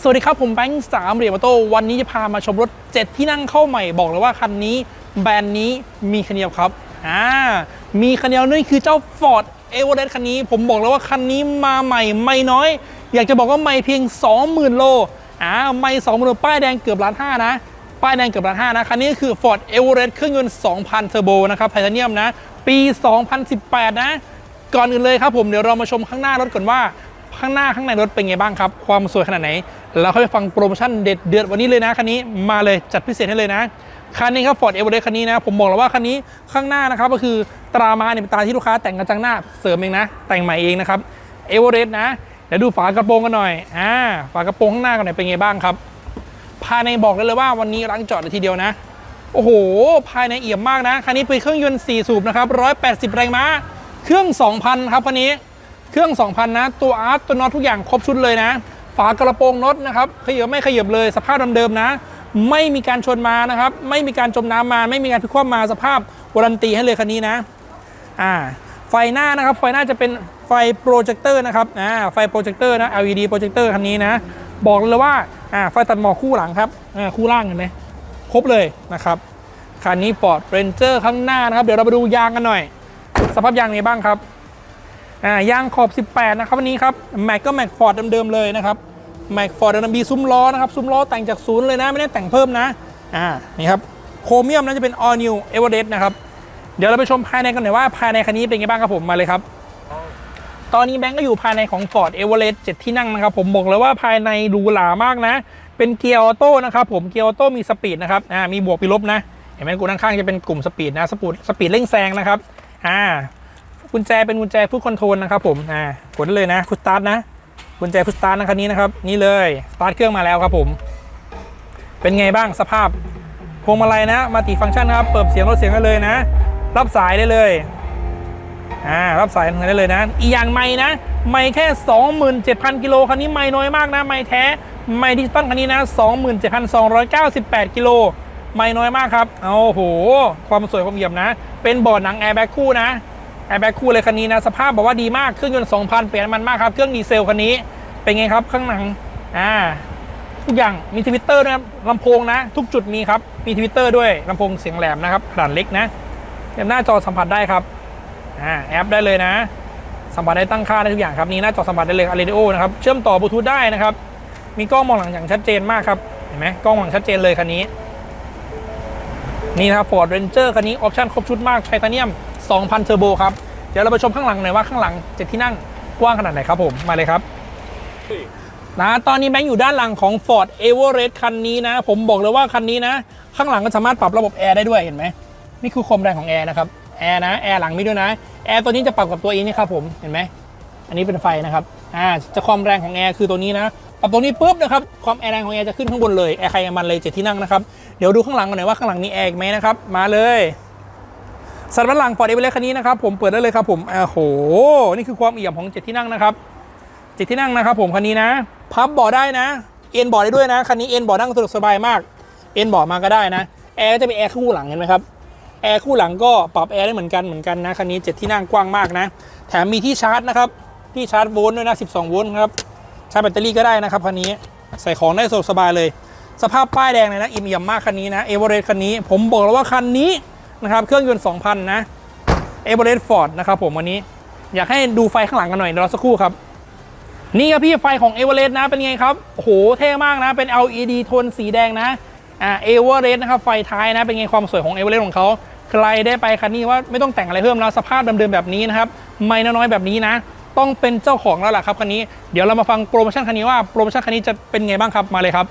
สวัสดีครับ ผมแบงค์สามเหรียญมอโต้วันนี้จะพามาชมรถ 7 ที่นั่งเข้าใหม่บอกเลยว่าคันนี้ แบรนด์นี้มีคันเดียวครับอ่ามีคันเดียวนั่นคือเจ้า Ford e v e r e s t คันนี้ ผมบอกเลยว่าคันนี้มาใหม่ไม่น้อย อยากจะบอกว่าไม่เพียง 20,000 โลอ่าไม่20,000โลป้ายแดงเกือบล้านห้านะป้ายแดงเกือบล้านห้านะคันนี้คือ Ford e v e r e s t เครื่องยนต์2,000เทอร์โบนะครับไทเทเนียมนะปี 2018 นะก่อนอื่นเลยครับผมเดี๋ยวเรามาชมข้างหน้ารถก่อนว่า ข้างหน้าข้างในรถเป็นไงบ้างครับ ความสวยขนาดไหนแล้วค่อยไปฟังโปรโมชั่นเด็ดเดือดวันนี้เลยนะคันนี้มาเลยจัดพิเศษให้เลยนะคันนี้ครับ Ford e v e r e s t คันนี้นะ ผมบอกแล้วว่าคันนี้ข้างหน้านะครับก็คือตรามาเนี่ยเป็นตราที่ลูกค้าแต่งกระจังหน้าเสริมเองนะ แต่งใหม่เองนะครับ e v e r e s t นะเดี๋ยวดูฝากระโปรงกันหน่อยอ่าฝากระโปรงข้างหน้ากันหน่อยเป็นไงบ้างครับ ภายในบอกได้เลยว่าวันนี้ล้างจอดเลยทีเดียวนะ โอ้โห ภายในเอี่ยมมากนะคันนี้เป็นเครื่องยนต์4สูบนะครับ180 แรงม้า เครื่อง 2,000 ครับคันนี้ เครื่อง 2,000 นะ ตัวอาร์ตตัวน็อตทุกอย่างครบชุดเลยนะ ฝากระโปรงน็อตนะครับขยับไม่ขยับเลยสภาพเดิมๆนะ ไม่มีการชนมานะครับ ไม่มีการจมน้ำมา ไม่มีการพลิกคว่ำมาสภาพวารันตีให้เลยคันนี้นะอ่าไฟหน้านะครับ ไฟหน้าจะเป็นไฟโปรเจคเตอร์นะครับอ่าไฟโปรเจคเตอร์นะ LED โปรเจคเตอร์คันนี้นะ บอกเลยว่าอ่าไฟตัดหมอกคู่หลังครับอ่าคู่ล่างเห็นไหมครบเลยนะครับคันนี้ Ford Ranger ข้างหน้านะครับ เดี๋ยวเรามาดูยางกันหน่อย สภาพยางนไงบ้างครับ อ่ายางขอบ 18 นะครับวันนี้ครับแม็กก็แม็กฟอร์ดเดิมๆเลยนะครับแม็กฟอร์ดดิมมีซุ้มล้อนะครับซุ้มล้อแต่งจากศูนย์เลยนะไม่ได้แต่งเพิ่มนะอ่านี่ครับโครเมียมน่าจะเป็น all new e v e r e s t นะครับเดี๋ยวเราไปชมภายในกันหน่อยว่าภายในคันนี้เป็นไงบ้างครับผมมาเลยครับ ตอนนี้แบงก์ก็อยู่ภายในของ Ford e v e r e s t 7 ที่นั่งนะครับผมบอกเลยว่าภายในหรูหรามากนะ เป็นเกียร์ออโต้นะครับผมเกียร์ออโต้มีสปีดนะครับอ่ามีบวกมีลบนะเห็นไหมกูด้านข้างจะเป็นกลุ่มสปีดนะสปีดสปีดเร่งแซงนะครับอ่า กุญแจเป็นกุญแจฟุตคอนโทรลนะครับผมอ่ากดเลยนะฟุตสตาร์ทนะกุญแจฟุตสตาร์ทนะคันนี้นะครับนี่เลยสตาร์ทเครื่องมาแล้วครับผมเป็นไงบ้างสภาพพวงมาลัยนะมาติฟังก์ชันนะครับเปิดเสียงลดเสียงได้เลยนะ รับสายได้เลยอ่ารับสายได้เลยนะ อีกอย่างไม่นะ ไม่แค่ 27,000กิโลคันนี้ไม่น้อยมากนะ ไม่แท้ไม่ดิจิตอลคันนี้นะ 27,298กิโลไม่น้อยมากครับโอ้โห ความสวยความเยี่ยมนะ เป็นบอร์ดหนังแอร์แบ็กคู่นะ แอร์แบ็กคู่เลยคันนี้นะ สภาพบอกว่าดีมาก เครื่องยนต์ 2,000 เปลี่ยนมันมากครับ เครื่องดีเซลคันนี้ เป็นไงครับ ข้างหลัง อ่า ทุกอย่างมีทวิตเตอร์นะครับลำโพงนะ ทุกจุดมีครับ มีทวิตเตอร์ด้วยลำโพงเสียงแหลมนะครับขนาดเล็กนะเดี๋ยวหน้าจอสัมผัสได้ครับ อ่า แอปได้เลยนะ สัมผัสได้ตั้งค่าได้ทุกอย่างครับ นี่หน้าจอสัมผัสได้เลยอะเรดิโอนะครับ เชื่อมต่อบลูทูธได้นะครับ มีกล้องมองหลังอย่างชัดเจนมากครับ เห็นไหมกล้องมองหลังชัดเจนเลยคันนี้ นี่นะครับ Ford Ranger คันนี้ออปชั่นครบชุดมากไทเทเนียม 2,000เทอร์โบครับ เดี๋ยวเราไปชมข้างหลังหน่อยว่าข้างหลังเจ็ดที่นั่งกว้างขนาดไหนครับผมมาเลยครับนะตอนนี้แบงค์อยู่ด้านหลังของ Ford e v e r e s t คันนี้นะ ผมบอกเลยว่าคันนี้นะ ข้างหลังก็สามารถปรับระบบแอร์ได้ด้วยเห็นไหมนี่คือความแรงของแอร์นะครับแอร์นะแอร์หลังมีด้วยนะแอร์ตัวนี้จะปรับกับตัวเองนี่ครับผมเห็นไหมอันนี้เป็นไฟนะครับอ่าจะความแรงของแอร์คือตัวนี้นะปรับตัวนี้ปุ๊บนะครับความแอร์แรงของแอร์จะขึ้นข้างบนเลยแอร์ใครมันเลยเจ็ดที่นั่งนะครับเดี๋ยวดูข้างหลังกันหน่อยว่าข้างหลังมีแอร์ไหมนะครับมาเลย สัตว์ด้านหลัง Ford e v e r e s t คันนี้นะครับผมเปิดได้เลยครับผมโอ้โห นี่คือความเอี่ยมของเจ็ดที่นั่งนะครับเจิตที่นั่งนะครับผมคันนี้นะ พับเบาะได้นะ เอ็นเบาะได้ด้วยนะ คันนี้เอ็นเบาะนั่งสะดวกสบายมาก เอ็นเบาะมาก็ได้นะ แอร์ก็จะเป็นแอร์คู่หลังเห็นไหมครับ แอร์คู่หลังก็ปรับแอร์ได้เหมือนกันเหมือนกันนะคันนี้เจ็ดที่นั่งกว้างมากนะ แถมมีที่ชาร์จนะครับ ที่ชาร์จโวลต์ด้วยนะ12โวลต์ครับ ชาร์จแบตเตอรี่ก็ได้นะครับคันนี้ ใส่ของได้สะดวกสบายเลย สภาพป้ายแดงเลยนะ อิ่มเอี่ยมมากคันนี้นะ เอเวอเรสต์คันนี้ ผมบอกแล้วว่าคันนี้ นะครับเครื่องยนต์ 2,000 นะเอเวอเรสต์ฟอร์ดนะครับผมวันนี้ อยากให้ดูไฟข้างหลังกันหน่อยเดี๋ยวรอสักครู่ครับนี่ครับพี่ไฟของเอเวอเรสต์นะเป็นไงครับโอ้โหเท่มากนะเป็น LED โทนสีแดงนะอ่าเอเวอเรสต์นะครับไฟท้ายนะเป็นไงความสวยของเอเวอเรสต์ของเขาใครได้ไปคันนี้ว่าไม่ต้องแต่งอะไรเพิ่มแล้วสภาพเดิมๆแบบนี้นะครับไม่น้อยๆแบบนี้นะ ต้องเป็นเจ้าของแล้วล่ะครับคันนี้เดี๋ยวเรามาฟังโปรโมชั่นคันนี้ว่าโปรโมชั่นคันนี้จะเป็นไงบ้างครับมาเลยครับ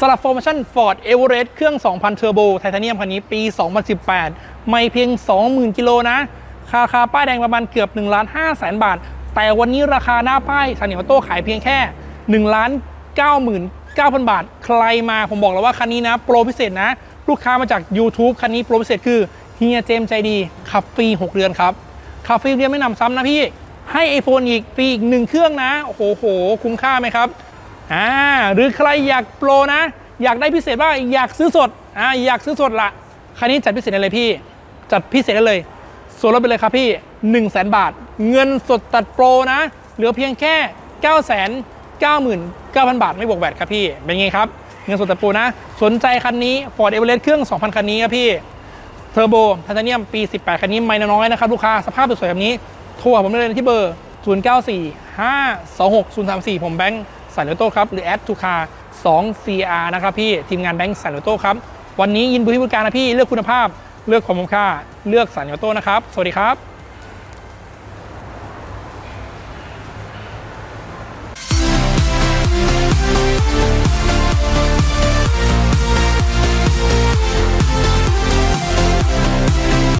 สำหรับโปรโมชั่น Ford Everest เครื่อง 2,000เทอร์โบไทเทเนียมคันนี้ปี 2018 ไม่เพียง 20,000 กิโลนะคาคาป้ายแดงประมาณเกือบ1ล้าน5แสนบาท แต่วันนี้ราคาหน้าป้ายซันนี่ออโต้ขายเพียงแค่1ล้าน99,000 บาท ใครมาผมบอกแล้วว่าคันนี้นะ โปรพิเศษนะ ลูกค้ามาจาก YouTube คันนี้โปรพิเศษคือเฮียเจมใจดีขับฟรี 6 เดือนครับขับฟรีเดือนไม่นำซ้ำนะพี่ให้ iPhone อีกฟรีอีกหนึ่งเครื่องนะโอ้โหโหคุ้มค่าไหมครับ อ่าหรือใครอยากโปรนะ อยากได้พิเศษว่างอยากซื้อสดอ่าอยากซื้อสดละคันนี้จัดพิเศษได้เลยพี่ จัดพิเศษได้เลย ส่วนลดไปเลยครับพี่1 0 0 0 0แบาท เงินสดตัดโปรนะ เหลือเพียงแค่ 9 9 9 9 0 0 บาท ไม่บวกแวตครับพี่ เป็นไงครับ เงินสดแต่ปูนะ สนใจคันนี้ Ford Everest เครื่อง 2,000 คันนี้ครับพี่เทอร์โบไทเทเนียมปี 18 คันนี้ไม่น้อยนะครับลูกค้าสภาพสวยๆแบบนี้โทรผมได้เลยที่เบอร์ 094526 034 ผมแบงค์ สายเลโต้ครับหรือแอตตูคา2 CR นะครับพี่ทีมงานแบงค์สันโนโต้ครับวันนี้ยินดีบริการนะพี่เลือกคุณภาพ เลือกความคุ้มค่าเลือกสันโนโต้นะครับ สวัสดีครับ